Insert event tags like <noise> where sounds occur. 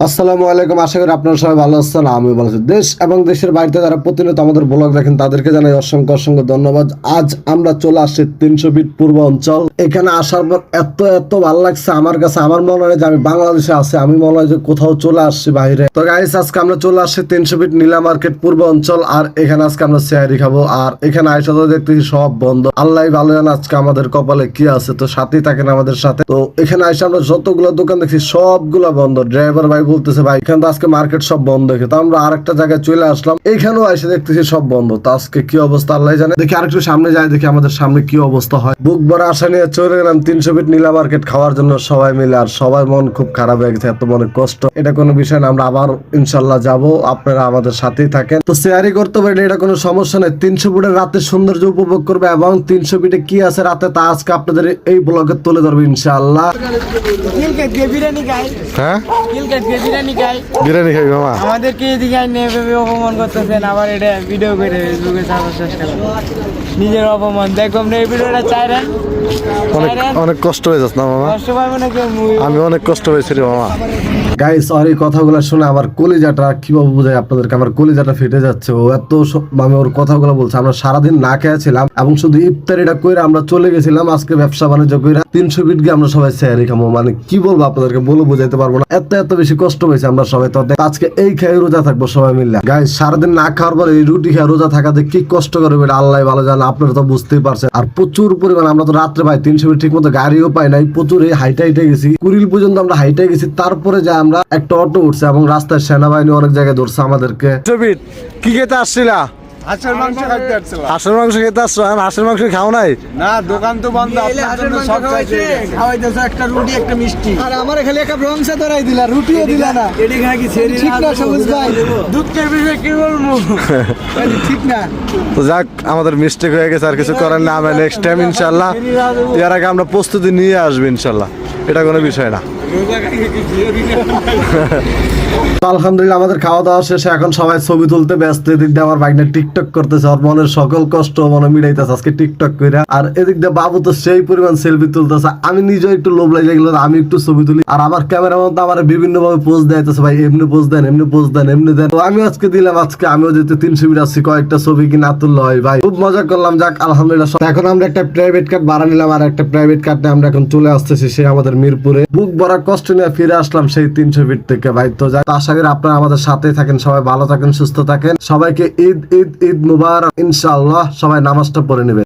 আসসালামু আলাইকুম, আশা করি আপনারা সবাই ভালো আছেন আমি ভালো আছি। দেশ এবং দেশের বাইরে যারা প্রতিনিয়ত আমাদের ব্লগ দেখেন, তাদেরকে জানাই অসংখ্য অসংখ্য ধন্যবাদ। আজ আমরা চলে আসছি তিনশো ফিট পূর্ব অঞ্চল। এখানে আসার পর এত এত ভালো লাগছে আমার কাছে। আমার মনে হয় যে আমি বাংলাদেশে আছি, আমি মনে হয় যে কোথাও চলে আসছি বাইরে। তো গাইস আজকে আমরা চলে আসছি তিনশো ফিট নীলা মার্কেট পূর্ব অঞ্চল, আর এখানে আজকে আমরা চেয়ারি খাব। আর এখানে আইসা তো দেখতেছি সব বন্ধ। আল্লাহ ভালো জানে আজকে আমাদের কপালে কি আছে, তো সাথেই থাকেন আমাদের সাথে। তো এখানে আইসা আমরা যতগুলো দোকান দেখছি, সবগুলো বন্ধ। ড্রাইভার ভাই বলতেছে ভাই এখানে তো আজকে মার্কেট সব বন্ধ দেখে তো আমরা আরেকটা জায়গায় চলে আসলাম। এখানেও এসে দেখতেছি সব বন্ধ। তো আজকে কি অবস্থা আল্লাহ জানে। দেখি আরেকটু সামনে যাই দেখি আমাদের সামনে কি অবস্থা হয়। বুক ভরা আশা নিয়ে চলে গেলাম তিনশো ফিট নীলা মার্কেট খাওয়ার জন্য সবাই মিলে আর সবাই মন খুব খারাপ হয়ে গেছে এত মনে কষ্ট। এটা কোনো বিষয় না আমরা আবার ইনশাল্লাহ যাব আপনারা আমাদের সাথেই থাকেন। তো শেয়ারই করতে পারলে এটা কোনো সমস্যা নেই। তিনশো ফিটের রাতের সৌন্দর্য উপভোগ করবে এবং তিনশো ফিটে কি আছে রাতে তা আজকে আপনাদের এই ব্লগে তুলে ধরবে ইনশাআল্লাহ কিলকেট বিরিয়ানি খাই। হ্যাঁ কিলকেট দিয়ে বিরিয়ানি খাই বিরিয়ানি খাবি মামা এদিকে আইনে এভাবে অপমান করতেছেন আবার এটা ভিডিও করে ফেসবুকে ছাড়ার চেষ্টা নিজের অপমান। দেখো আপনি এই ভিডিওটা চাইলেন অনেক অনেক কষ্ট হয়ে যাচ্ছে না মামা? কষ্ট পাবে না কেউ আমি অনেক কষ্ট রে মামা। গাইস আর এই কথাগুলো শুনে আমার কলিজাটা কীভাবে বোঝাই আপনাদেরকে? আমার কলিজাটা ফেটে যাচ্ছে ও এত ওর কথাগুলো বলছে। আমরা সারাদিন না খেয়েছিলাম এবং শুধু ইফতারিটা কইরা আমরা চলে গেছিলাম আজকে ব্যবসা বাণিজ্য কইরা। তিনশো ফিট গিয়ে আমরা সবাই স্যারি খামো। মানে কি বলব আপনাদেরকে? বলে বোঝাইতে পারব না। এত এত বেশি কষ্ট হয়েছে আমরা সবাই। তো আজকে এই খেয়ে রোজা থাকব সবাই মিললে গাই সারাদিন না খাওয়ার পর এই রুটি খেয়ে রোজা থাকাতে কি কষ্ট করবে এটা আল্লাহ ভালো জানে, আপনারা তো বুঝতেই পারছেন। আর প্রচুর পরিমাণ আমরা তো রাত্রে পাই তিনশো মিনিট ঠিক মতো গাড়িও পাই নাই, প্রচুর এই হাইটে হাইটে গেছি। কুড়িল পর্যন্ত আমরা হাইটে গেছি, তারপরে যা আমরা একটা অটো উঠছে এবং রাস্তায় সেনাবাহিনী অনেক জায়গায় ধরছে আমাদেরকে। কি খেতে আসছিলা? হাঁসের মাংস খাইতে আসছিলাম হাঁসের মাংস খেতে আসছো? এখন হাঁসের মাংস খাও নাই? না দোকান তো বন্ধ আপনার জন্য সব খাওয়াইতেছে একটা রুটি একটা মিষ্টি। আর আমার খালি ধরাই দিলা রুটিও দিলা না। খাই কি ছেড়ে ঠিক না সবুজ ভাই। বিষয়ে কি বলব? <laughs> ঠিক না। তো যাক আমাদের মিস্টেক হয়ে গেছে আর কিছু করার না। আমরা নেক্সট টাইম ইনশাল্লাহ এর আগে আমরা প্রস্তুতি নিয়ে আসব ইনশাল্লাহ এটা কোনো বিষয় না। আলহামদুলিল্লাহ, আমাদের খাওয়া দাওয়া শেষে এখন সবাই ছবি তুলতে ব্যস্ত। এদিক দিয়ে আমার বাইকটা টিকটক করতেছে ওর মনের সকল কষ্ট মনে মিলাইতেছে আজকে টিকটক কইরা। আর এদিক দিয়ে বাবু তো সেই পরিমাণ সেলফি তুলতেছে। আমি নিজেও একটু লোভ লাগে গেল আমি একটু ছবি তুলি। আর আমার ক্যামেরাম্যান তো আমার বিভিন্ন ভাবে পোজ দেয়তেছে ভাই, এমনি পোজ দেন, এমনি পোজ দেন, এমনি দেন। তো আমি আজকে দিলাম, আজকে আমিও যেতে তিনশো মিনিট আসছি কয়েকটা ছবি কি না তুললে হয়, ভাই। খুব মজা করলাম, যাক, আলহামদুলিল্লাহ এখন আমরা একটা প্রাইভেট কার্ড ভাড়া নিলাম, আর একটা প্রাইভেট কার্ড নিয়ে আমরা এখন চলে আসতেছি, সে আমাদের মিরপুরে। বুক ভরা কষ্ট নিয়ে ফিরে আসলাম সেই তিনশো ফিট থেকে, ভাই। তো যাক আশা করি আপনারা আমাদের সাথে থাকেন, সবাই ভালো থাকেন, সুস্থ থাকেন। সবাইকে ঈদ ঈদ ঈদ মুবার ইনশাআল্লাহ সবাই নামাজটা পড়ে নেবে